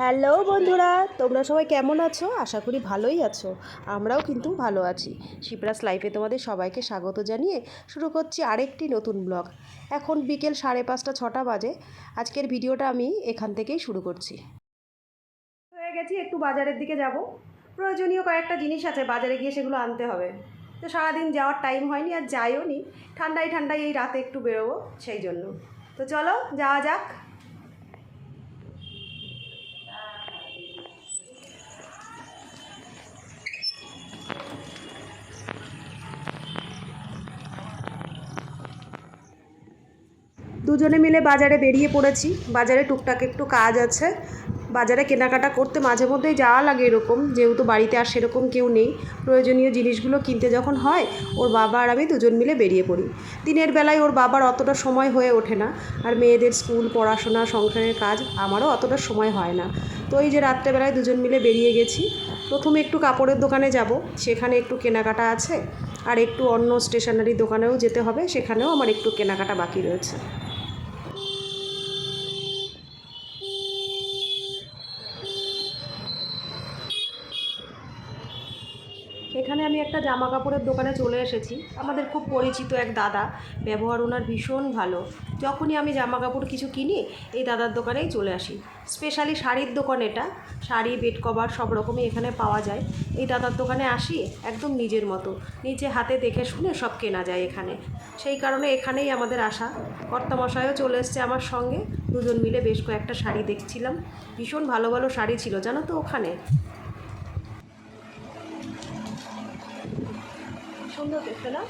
Hello বন্ধুরা, তোমরা সবাই কেমন আছো? আশা করি ভালোই আছো। আমরাও কিন্তু ভালো আছি। শিপ্রাস লাইফে তোমাদের সবাইকে স্বাগত জানিয়ে শুরু করছি আরেকটি নতুন ব্লগ। এখন বিকেল সাড়ে পাঁচটা ছটা বাজে। আজকের ভিডিওটা আমি এখান থেকেই শুরু করছি। হয়ে গেছি, একটু বাজারের দিকে যাব। প্রয়োজনীয় কয়েকটা জিনিস আছে, বাজারে গিয়ে সেগুলো আনতে হবে। তো সারাদিন যাওয়ার টাইম হয়নি আর যাইও নি ঠান্ডায় ঠান্ডায় এই রাতে একটু বেরোবো, সেই জন্য। তো চলো, যাওয়া যাক। দুজনে মিলে বাজারে বেরিয়ে পড়েছি। বাজারে টুকটাক একটু কাজ আছে। বাজারে কেনাকাটা করতে মাঝে মধ্যেই যাওয়া লাগে এরকম। যেহেতু বাড়িতে আর সেরকম কেউ নেই। প্রয়োজনীয় জিনিসগুলো কিনতে যখন হয়, ওর বাবা আর আমি দুজন মিলে বেরিয়ে পড়ি। দিনের বেলায় ওর বাবার অতটা সময় হয়ে ওঠে না। আর মেয়েদের স্কুল, পড়াশোনা, সংসারের কাজ আমারও অতটা সময় হয় না। তো এই যে রাত্রেবেলায় দুজন মিলে বেরিয়ে গেছি। প্রথমে একটু কাপড়ের দোকানে যাব। সেখানে একটু কেনাকাটা আছে। আর একটু অন্য স্টেশনারি দোকানেও যেতে হবে। সেখানেও আমার একটু কেনাকাটা বাকি রয়েছে। এখানে আমি একটা জামা কাপড়ের দোকানে চলে এসেছি। আমাদের খুব পরিচিত এক দাদা। ব্যবহার ওনার ভীষণ ভালো। যখনই আমি জামা কাপড় কিছু কিনি, এই দাদার দোকানেই চলে আসি। স্পেশালি শাড়ির দোকান এটা। শাড়ি, বেড কভার সব রকমই এখানে পাওয়া যায়। এই দাদার দোকানে আসি, একদম নিজের মতো। নিচে হাতে দেখে শুনে সব কেনা যায় এখানে। সেই কারণে এখানেই আমাদের আসা কর্তামশাইও চলে এসছে আমার সঙ্গে। দুজন মিলে বেশ কয়েকটা শাড়ি দেখছিলাম। ভীষণ ভালো ভালো শাড়ি ছিল, জানো তো ওখানে? সুন্দর দেখতে না?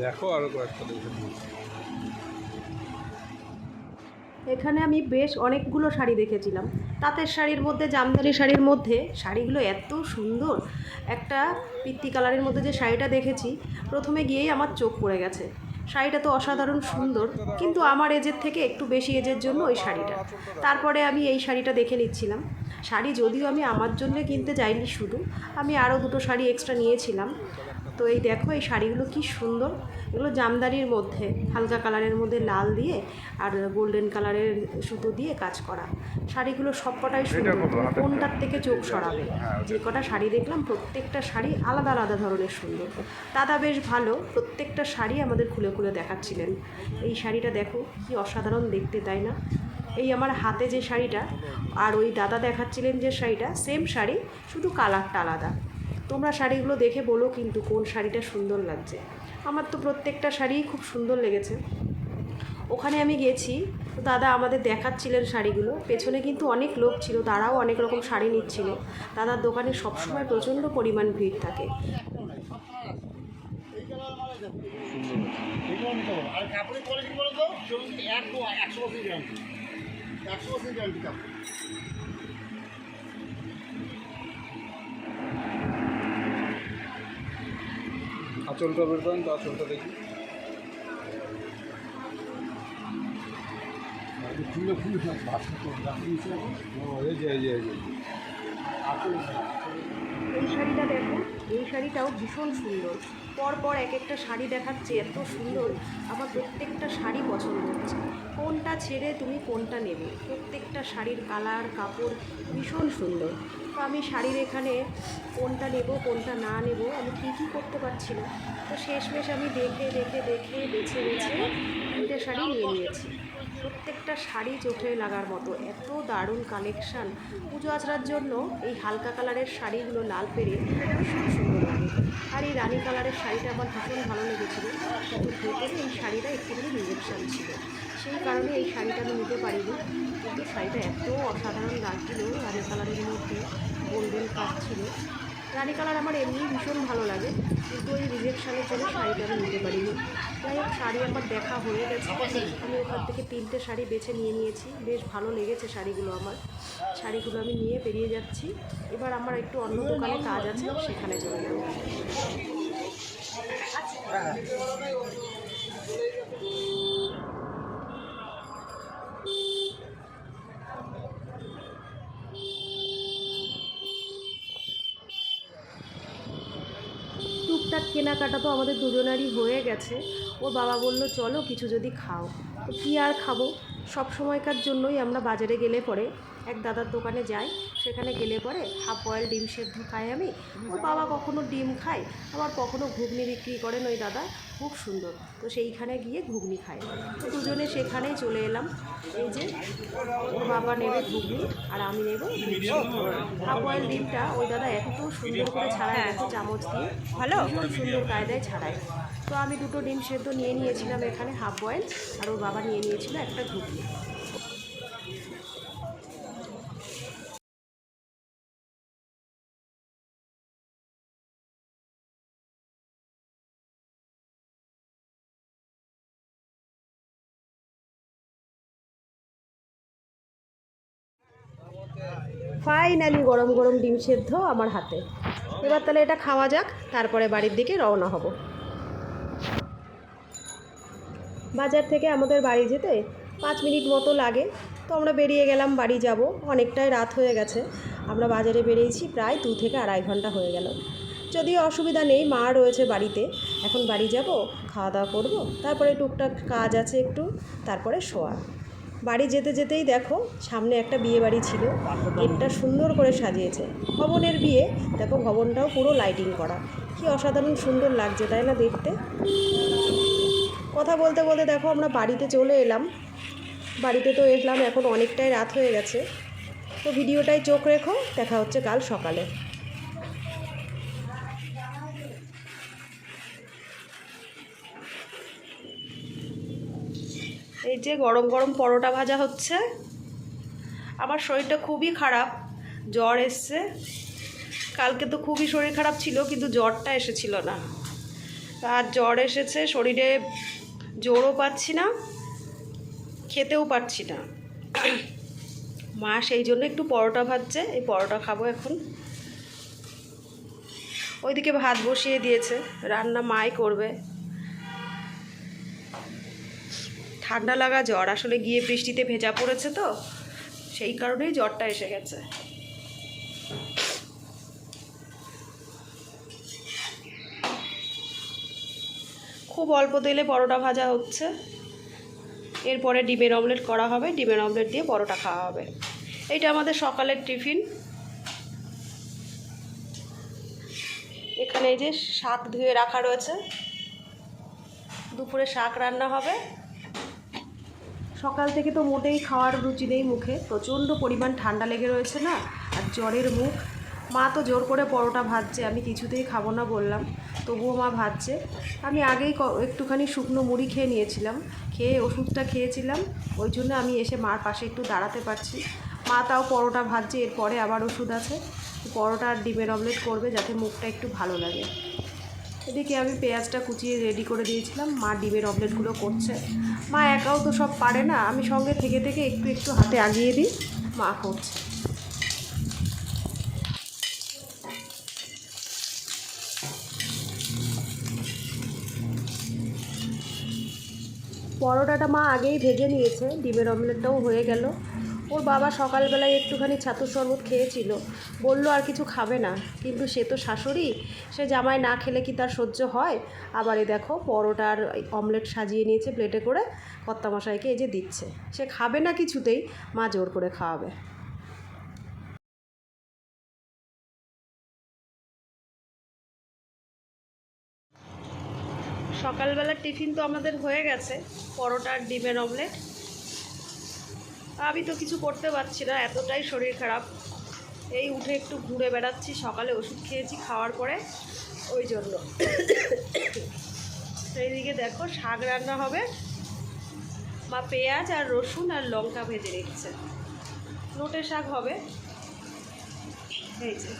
দেখো আরও কয়েকটা দেখে এখানে আমি বেশ অনেকগুলো শাড়ি দেখেছিলাম। তাঁতের শাড়ির মধ্যে জামদানি শাড়ির মধ্যে শাড়িগুলো এত সুন্দর। একটা পিত্তি কালারের মধ্যে যে শাড়িটা দেখেছি প্রথমে গিয়েই আমার চোখ পড়ে গেছে। শাড়িটা তো অসাধারণ সুন্দর, কিন্তু আমার এজের থেকে একটু বেশি এজের জন্য ওই শাড়িটা। তারপরে আমি এই শাড়িটা দেখে নিচ্ছিলাম। শাড়ি যদিও আমি আমার জন্য কিনতে যাইনি শুধু, আমি আরও দুটো শাড়ি এক্সট্রা নিয়েছিলাম। তো এই দেখো, এই শাড়িগুলো কি সুন্দর। এগুলো জামদানির মধ্যে হালকা কালারের মধ্যে লাল দিয়ে আর গোল্ডেন কালারের সুতো দিয়ে কাজ করা। শাড়িগুলো সবকটাই সুন্দর কোনটার থেকে চোখ সরাবে? যে কটা শাড়ি দেখলাম প্রত্যেকটা শাড়ি আলাদা আলাদা ধরনের সুন্দর। দাদা বেশ ভালো প্রত্যেকটা শাড়ি আমাদের খুলে খুলে দেখাচ্ছিলেন। এই শাড়িটা দেখো কি অসাধারণ দেখতে তাই না? এই আমার হাতে যে শাড়িটা আর ওই দাদা দেখাচ্ছিলেন যে শাড়িটা সেম শাড়ি শুধু কালারটা আলাদা। তোমরা শাড়িগুলো দেখে বলো কিন্তু কোন শাড়িটা সুন্দর লাগছে। আমার তো প্রত্যেকটা শাড়িই খুব সুন্দর লেগেছে। ওখানে আমি গেছি, তো দাদা আমাদের দেখাচ্ছিলেন শাড়িগুলো। পেছনে কিন্তু অনেক লোক ছিল, তারাও অনেক রকম শাড়ি নিচ্ছিল। দাদার দোকানে সবসময় প্রচণ্ড পরিমাণ ভিড় থাকে। একশো একশো কাপড় আঁচলটা বের করেন তো আঁচলটা দেখি। খুলে খুলে বাসা তো রাখি ও এই যে এই যে এই যে। শাড়িটা দেখো, এই শাড়িটাও ভীষণ সুন্দর। পর পর এক একটা শাড়ি দেখাচ্ছে, এত সুন্দর। আমার প্রত্যেকটা শাড়ি পছন্দ হচ্ছে। কোনটা ছেড়ে তুমি কোনটা নেবে? প্রত্যেকটা শাড়ির কালার, কাপড় ভীষণ সুন্দর। তো আমি শাড়ির এখানে কোনটা নেব, কোনটা না নেব, আমি ঠিকই করতে পারছি না। তো শেষমেশ আমি দেখে দেখে দেখে, বেছে বেছে তিনটে শাড়ি নিয়ে নিয়েছি। প্রত্যেকটা শাড়ি চোখে লাগার মতো এত দারুণ কালেকশান পুজো আচড়ার জন্য এই হালকা কালারের শাড়িগুলো লাল পেরে ভীষণ সুন্দর লাগে। আর এই রানী কালারের শাড়িটা আমার ভীষণ ভালো লেগেছিলো। কিন্তু ভেতরে এই শাড়িটা একটুখানি রিজেকশান ছিল। সেই কারণে এই শাড়িটা আমি নিতে পারিনি। কিন্তু শাড়িটা এত অসাধারণ লাগছিল রানী কালারের মধ্যে গোল্ডেন কাজ ছিল। রানী কালার আমার এমনি ভীষণ ভালো লাগে, কিন্তু ওই রিজেকশানের জন্য শাড়িটা আমি নিতে পারিনি। যাই হোক, শাড়ি আমার দেখা হয়ে গেছে। আমি ওখান থেকে তিনটে শাড়ি বেছে নিয়ে নিয়েছি। বেশ ভালো লেগেছে শাড়িগুলো আমার। শাড়িগুলো আমি নিয়ে বেরিয়ে যাচ্ছি। এবার আমার একটু অন্য দোকানে কাজ আছে, সেখানে চলে যাব। কেনাকাটা তো আমাদের দুজনারই হয়ে গেছে। ও বাবা বলল, চলো কিছু যদি খাও। তো কী আর খাব? সব সময়কার জন্যই আমরা বাজারে গেলে পরে এক দাদার দোকানে যাই সেখানে গেলে পরে হাফ বয়েল ডিম সেদ্ধ খাই আমি। ওর বাবা কখনো ডিম খায় আবার কখনো ঘুগনি বিক্রি করেন ওই দাদা খুব সুন্দর। তো সেইখানে গিয়ে ঘুগনি খাই তো দুজনে সেখানেই চলে এলাম। এই যে ওর বাবা নেবে ঘুগনি আর আমি নেব হাফ বয়েল ডিমটা ওই দাদা এত সুন্দর করে ছাড়ায় এত চামচ দিয়ে ভালো? সুন্দর কায়দায় ছাড়ায়। তো আমি দুটো ডিম সেদ্ধ নিয়ে নিয়েছিলাম এখানে হাফ বয়েল আর ওর বাবা নিয়ে নিয়েছিল একটা ঘুগনি। ফাইনালি গরম গরম ডিম সেদ্ধ আমার হাতে। এবার তাহলে এটা খাওয়া যাক, তারপরে বাড়ির দিকে রওনা হব। বাজার থেকে আমাদের বাড়ি যেতে পাঁচ মিনিট মতো লাগে। তো আমরা বেরিয়ে গেলাম, বাড়ি যাব। অনেকটাই রাত হয়ে গেছে। আমরা বাজারে বেরিয়েছি, প্রায় দু থেকে আড়াই ঘণ্টা হয়ে গেল। যদিও অসুবিধা নেই, মা রয়েছে বাড়িতে। এখন বাড়ি যাব, খাওয়া দাওয়া করব, তারপরে টুকটাক কাজ আছে একটু, তারপরে শোয়া। বাড়ি যেতে যেতেই দেখো, সামনে একটা বিয়ে বাড়ি ছিল। গেটটা সুন্দর করে সাজিয়েছে। ভবনের বিয়ে, দেখো ভবনটাও পুরো লাইটিং করা। কি অসাধারণ সুন্দর লাগছে, তাই না দেখতে? কথা বলতে বলতে দেখো, আমরা বাড়িতে চলে এলাম। বাড়িতে তো এলাম, এখন অনেকটাই রাত হয়ে গেছে। তো ভিডিওটাই চোখ রেখো, দেখা হচ্ছে কাল সকালে। এই যে গরম গরম পরোটা ভাজা হচ্ছে। আমার শরীরটা খুবই খারাপ, জ্বর এসছে। কালকে তো খুবই শরীর খারাপ ছিল, কিন্তু জ্বরটা এসেছিল না। আর জ্বর এসেছে, শরীরে জোরও পাচ্ছি না, খেতেও পারছি না। মা সেই জন্য একটু পরোটা ভাজছে, এই পরোটা খাব এখন। ওইদিকে ভাত বসিয়ে দিয়েছে, রান্না মাই করবে। ঠান্ডা লাগা জ্বর। আসলে গিয়ে বৃষ্টিতে ভেজা পড়েছে তো, সেই কারণেই জ্বরটা এসে গেছে। খুব অল্প তেলে পরোটা ভাজা হচ্ছে। এরপরে ডিমের অমলেট করা হবে, ডিমের অমলেট দিয়ে পরোটা খাওয়া হবে। এইটা আমাদের সকালের টিফিন। এখানে এই যে শাক ধুয়ে রাখা রয়েছে। দুপুরে শাক রান্না হবে। সকাল থেকে তো মোটেই খাওয়ার রুচি নেই মুখে। প্রচণ্ড পরিমাণ ঠান্ডা লেগে রয়েছে না? আর জ্বরের মুখ। মা তো জোর করে পরোটা ভাজছে, আমি কিছুতেই খাব না বললাম। তবুও মা ভাজছে। আমি আগেই একটুখানি শুকনো মুড়ি খেয়ে নিয়েছিলাম। খেয়ে ওষুধটা খেয়েছিলাম। ওই জন্য আমি এসে মার পাশে একটু দাঁড়াতে পারছি। মা তাও পরোটা ভাজছে, এরপরে আবার ওষুধ আছে। পরোটা আর ডিমের অমলেট করবে যাতে মুখটা একটু ভালো লাগে। এদিকে আমি পেঁয়াজটা কুচিয়ে রেডি করে দিয়েছিলাম। মা ডিমের অমলেটগুলো করছে। মা একাও তো সব পারে না। আমি সঙ্গে থেকে থেকে একটু একটু হাতে আগিয়ে দিই। মা করছে। পরোটাটা মা আগেই ভেজে নিয়েছে। ডিমের অমলেটটাও হয়ে গেল। ওর বাবা সকালবেলায় একটুখানি ছাতুর শরবত খেয়েছিল। বলল, আর কিছু খাবে না। কিন্তু সে তো শাশুড়ি, সে জামাই না খেলে কি তার সহ্য হয়? আবার এ দেখো, পরোটার অমলেট সাজিয়ে নিয়েছে প্লেটে করে কর্তামশাইকে এই যে দিচ্ছে। সে খাবে না কিছুতেই, মা জোর করে খাওয়াবে। সকালবেলার টিফিন তো আমাদের হয়ে গেছে, পরোটার, ডিমের অমলেট। আমি তো কিছু করতে পারছি না, এতটাই শরীর খারাপ। এই উঠে একটু ঘুরে বেড়াচ্ছি, সকালে ওষুধ খেয়েছি, খাওয়ার পরে ওই জন্য। এইদিকে দেখো শাক রান্না হবে। মা পেঁয়াজ আর রসুন আর লঙ্কা ভেজে রেখেছে। নোটে শাক হবে। এই যে।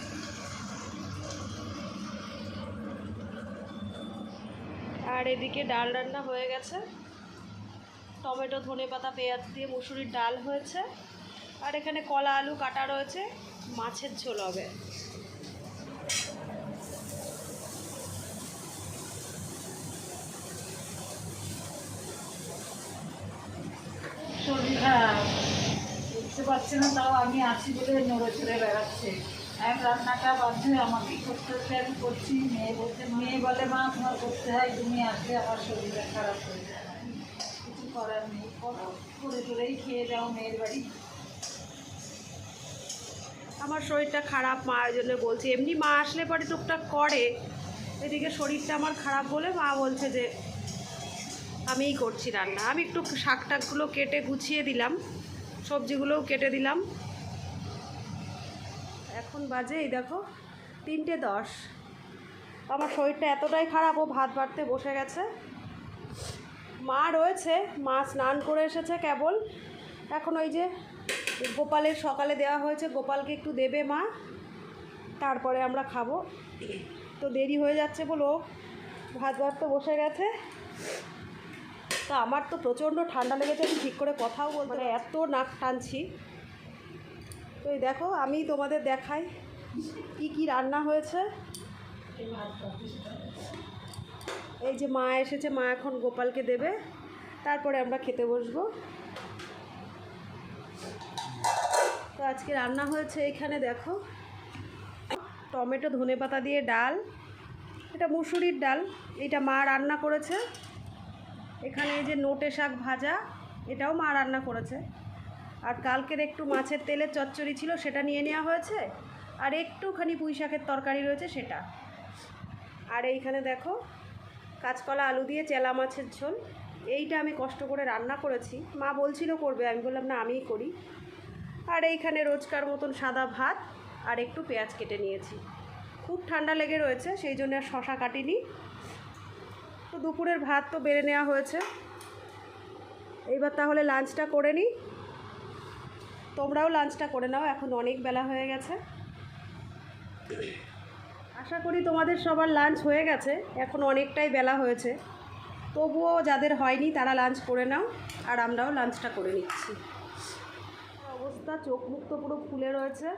আর এদিকে ডাল রান্না হয়ে গেছে। টমেটো, ধনে পাতা, পেঁয়াজ দিয়ে মুসুরির ডাল হয়েছে। আর এখানে কলা, আলু কাটা রয়েছে। মাছের ঝোল হবে। উঠতে পারছে না, তাও আমি আছি বলে নড়ে চড়ে বেড়াচ্ছে। আমি রান্নাটা বাধ্য আমাকে করতে হচ্ছে, আমি করছি। মেয়ে বলতে মেয়ে বলে মা, তোমার করতে হয়, তুমি আসলে আমার শরীরটা খারাপ হয়ে যায়। করার নেই। করো খেয়ে যাও মেয়ের বাড়ি। আমার শরীরটা খারাপ মার জন্য বলছি, এমনি মা আসলে পরে টুকটাক করে। এদিকে শরীরটা আমার খারাপ বলে মা বলছে যে, আমিই করছি রান্না। আমি একটু শাক টাকগুলো কেটে গুছিয়ে দিলাম, সবজিগুলোও কেটে দিলাম। এখন বাজে, এই দেখো, তিনটে দশ। আমার শরীরটা এতটাই খারাপ, ও ভাত বাড়তে বসে গেছে। মা রয়েছে মা স্নান করে এসেছে কেবল। এখন ওই যে গোপালের সকালে দেওয়া হয়েছে গোপালকে একটু দেবে মা। তারপরে আমরা খাব। তো দেরি হয়ে যাচ্ছে বলো ভাত ভাত তো বসে গেছে। তো আমার তো প্রচণ্ড ঠান্ডা লেগেছে আমি ঠিক করে কথাও বলতে মানে এত নাক টানছি। তো এই দেখো আমি তোমাদের দেখাই কি কি রান্না হয়েছে। এই যে মা এসেছে, মা এখন গোপালকে দেবে। তারপরে আমরা খেতে বসবো। তো আজকে রান্না হয়েছে এখানে, দেখো। টমেটো ধনেপাতা দিয়ে ডাল, এটা মুসুরির ডাল, এটা মা রান্না করেছে। এখানে এই যে নোটে শাক ভাজা, এটাও মা রান্না করেছে। আর কালকের একটু মাছের তেলের চচ্চড়ি ছিল, সেটা নিয়ে নেওয়া হয়েছে। আর একটুখানি পুঁই শাকের তরকারি রয়েছে, সেটা। আর এইখানে দেখো কাঁচকলা আলু দিয়ে চেলা মাছের ঝোল। এইটা আমি কষ্ট করে রান্না করেছি। মা বলছিল, করবে। আমি বললাম, না, আমিই করি। আর এইখানে রোজকার মতন সাদা ভাত আর একটু পেঁয়াজ কেটে নিয়েছি। খুব ঠান্ডা লেগে রয়েছে, সেই জন্য আর শশা কাটিনি। তো দুপুরের ভাত তো বেড়ে নেওয়া হয়েছে। এইবার তাহলে লাঞ্চটা করে নিই। তোমরাও লাঞ্চটা করে নাও, এখন অনেক বেলা হয়ে গেছে। আশা করি তোমাদের সবার লাঞ্চ হয়ে গেছে। এখন অনেকটাই বেলা হয়েছে। তবুও যাদের হয়নি, তারা লাঞ্চ করে নাও, আর আমরাও লাঞ্চটা করে নিচ্ছি। অবস্থা, চোখ মুখ তো পুরো ফুলে রয়েছে।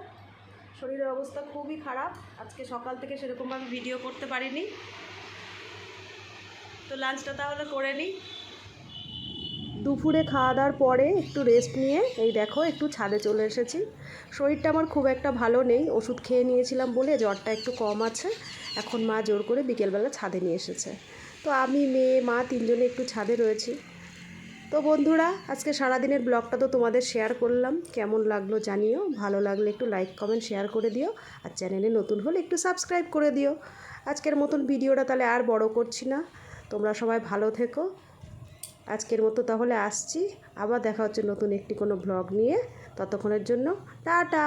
শরীরের অবস্থা খুবই খারাপ। আজকে সকাল থেকে সেরকমভাবে ভিডিও করতে পারিনি। তো লাঞ্চটা তাহলে করে নিই। দুপুরে খাওয়া দাওয়ার পরে একটু রেস্ট নিয়ে, এই দেখো একটু ছাদে চলে এসেছি। শরীরটা আমার খুব একটা ভালো নেই, ওষুধ খেয়ে নিয়েছিলাম বলে জ্বরটা একটু কম আছে। এখন মা জোর করে বিকেলবেলা ছাদে নিয়ে এসেছে। তো আমি, মেয়ে, মা তিনজনে একটু ছাদে রয়েছি। তো বন্ধুরা, আজকে সারাদিনের ব্লগটা তো তোমাদের শেয়ার করলাম। কেমন লাগল জানিও। ভালো লাগলে একটু লাইক কমেন্ট শেয়ার করে দিও। আর চ্যানেলে নতুন হলে একটু সাবস্ক্রাইব করে দিও। আজকের মতন ভিডিওটা তাহলে আর বড় করছি না। তোমরা সবাই ভালো থেকো। আজকের মতো তাহলে আসছি। আবার দেখা হচ্ছে নতুন একটি কোনো ব্লগ নিয়ে। ততক্ষণের জন্য টাটা!